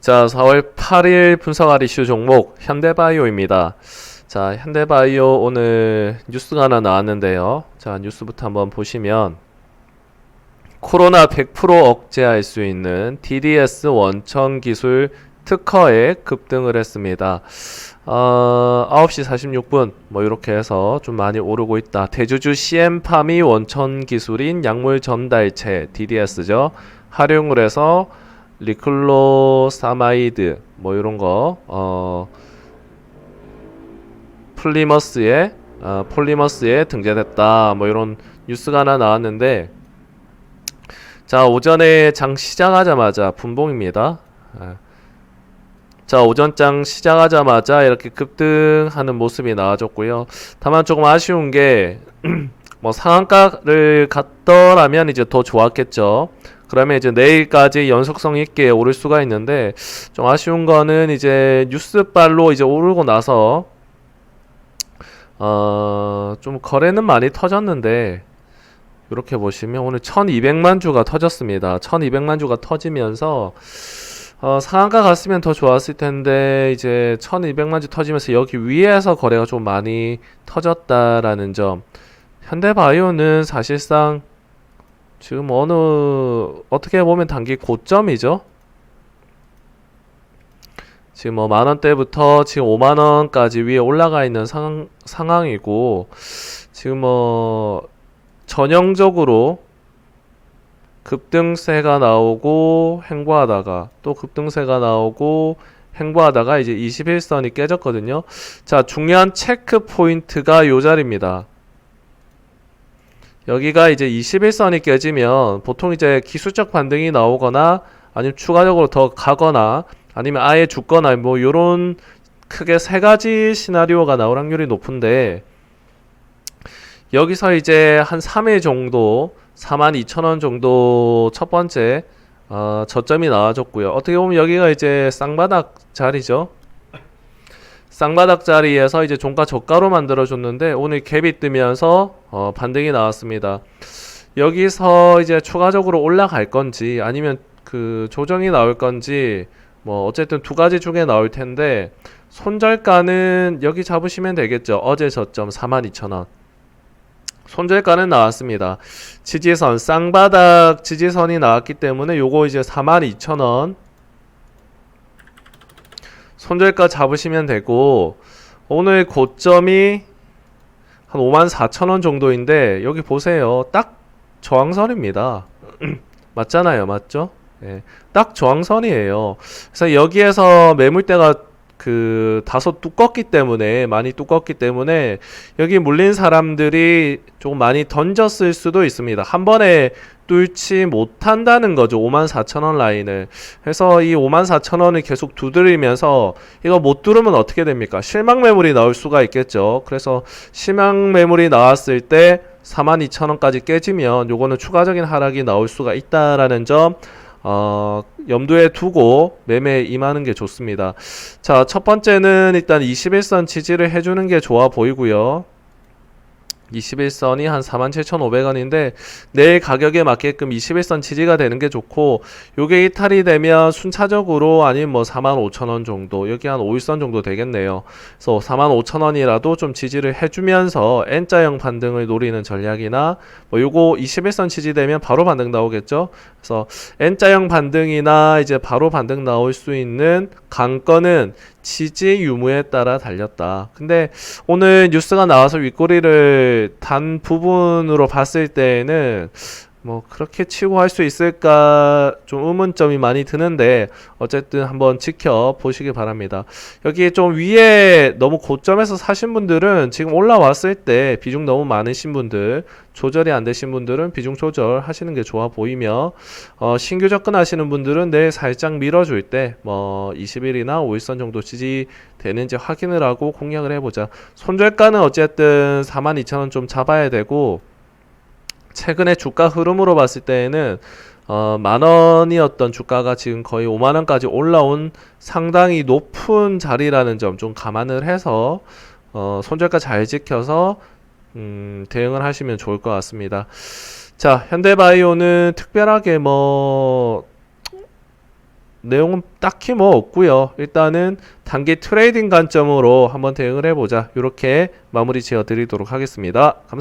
자, 4월 8일 분석할 이슈 종목 현대바이오입니다. 자, 현대바이오 오늘 뉴스가 하나 나왔는데요. 자, 뉴스부터 한번 보시면 코로나 100% 억제할 수 있는 DDS 원천 기술 특허에 급등을 했습니다. 어, 9시 46분 뭐 이렇게 해서 좀 많이 오르고 있다. 대주주 CM팜이 원천 기술인 약물 전달체 DDS죠. 활용을 해서 리클로사마이드 뭐 이런 거 어, 플리머스에 어, 폴리머스에 등재됐다 뭐 이런 뉴스가 하나 나왔는데 자 오전에 장 시작하자마자 분봉입니다. 아. 자 오전장 시작하자마자 이렇게 급등하는 모습이 나와줬고요. 다만 조금 아쉬운 게 뭐 상한가를 갔더라면 이제 더 좋았겠죠. 그러면 이제 내일까지 연속성 있게 오를 수가 있는데 좀 아쉬운 거는 이제 뉴스발로 이제 오르고 나서 어, 좀 거래는 많이 터졌는데 이렇게 보시면 오늘 1200만 주가 터졌습니다. 1200만 주가 터지면서 어, 상한가 갔으면 더 좋았을 텐데 이제 1200만 주 터지면서 여기 위에서 거래가 좀 많이 터졌다라는 점. 현대바이오는 사실상 지금 어느 어떻게 보면 단기 고점이죠. 지금 뭐 만 원대부터 지금 5만 원까지 위에 올라가 있는 상황, 상황이고 지금 뭐 전형적으로 급등세가 나오고 횡보하다가 또 급등세가 나오고 횡보하다가 이제 21선이 깨졌거든요. 자, 중요한 체크 포인트가 요 자리입니다. 여기가 이제 21선이 깨지면 보통 이제 기술적 반등이 나오거나 아니면 추가적으로 더 가거나 아니면 아예 죽거나 뭐 요런 크게 세 가지 시나리오가 나올 확률이 높은데 여기서 이제 한 3일 정도 42,000원 정도 첫 번째 어, 저점이 나와줬고요. 어떻게 보면 여기가 이제 쌍바닥 자리죠. 쌍바닥 자리에서 이제 종가 저가로 만들어줬는데 오늘 갭이 뜨면서 어, 반등이 나왔습니다. 여기서 이제 추가적으로 올라갈 건지 아니면 그 조정이 나올 건지 뭐 어쨌든 두 가지 중에 나올 텐데 손절가는 여기 잡으시면 되겠죠. 어제 저점 42,000원. 손절가는 나왔습니다. 지지선 쌍바닥 지지선이 나왔기 때문에 요거 이제 42,000원 손절가 잡으시면 되고 오늘 고점이 한 54,000원 정도인데 여기 보세요. 딱 저항선입니다. 맞잖아요. 맞죠? 예. 딱 저항선이에요. 그래서 여기에서 매물대가 그 다소 두껍기 때문에 많이 두껍기 때문에 여기 물린 사람들이 조금 많이 던졌을 수도 있습니다. 한 번에 뚫지 못한다는 거죠. 54,000원 라인을. 그래서 이 54,000원을 계속 두드리면서 이거 못 뚫으면 어떻게 됩니까? 실망 매물이 나올 수가 있겠죠. 그래서 실망 매물이 나왔을 때 42,000원까지 깨지면 요거는 추가적인 하락이 나올 수가 있다라는 점 어, 염두에 두고 매매에 임하는 게 좋습니다. 자, 첫 번째는 일단 21선 지지를 해주는 게 좋아 보이고요. 21선이 한 47,500원인데 내일 가격에 맞게끔 21선 지지가 되는 게 좋고 요게 이탈이 되면 순차적으로 아니면 뭐 45,000원 정도 여기 한 5일선 정도 되겠네요. 그래서 45,000원이라도 좀 지지를 해주면서 N자형 반등을 노리는 전략이나 뭐 요거 21선 지지되면 바로 반등 나오겠죠. 그래서 N자형 반등이나 이제 바로 반등 나올 수 있는 강건은 지지 유무에 따라 달렸다. 근데 오늘 뉴스가 나와서 윗꼬리를 단 부분으로 봤을 때에는 뭐 그렇게 치고 할 수 있을까 좀 의문점이 많이 드는데 어쨌든 한번 지켜 보시기 바랍니다. 여기 좀 위에 너무 고점에서 사신 분들은 지금 올라왔을 때 비중 너무 많으신 분들 조절이 안 되신 분들은 비중 조절 하시는 게 좋아 보이며 어, 신규 접근하시는 분들은 내일 살짝 밀어줄 때 뭐 20일이나 5일선 정도 지지 되는지 확인을 하고 공략을 해보자. 손절가는 어쨌든 42,000원 좀 잡아야 되고 최근에 주가 흐름으로 봤을 때에는 어, 만 원이었던 주가가 지금 거의 5만 원까지 올라온 상당히 높은 자리라는 점 좀 감안을 해서 어, 손절가 잘 지켜서 음, 대응을 하시면 좋을 것 같습니다. 자, 현대바이오는 특별하게 뭐 내용은 딱히 뭐 없고요. 일단은 단기 트레이딩 관점으로 한번 대응을 해보자. 이렇게 마무리 지어 드리도록 하겠습니다. 감사합니다.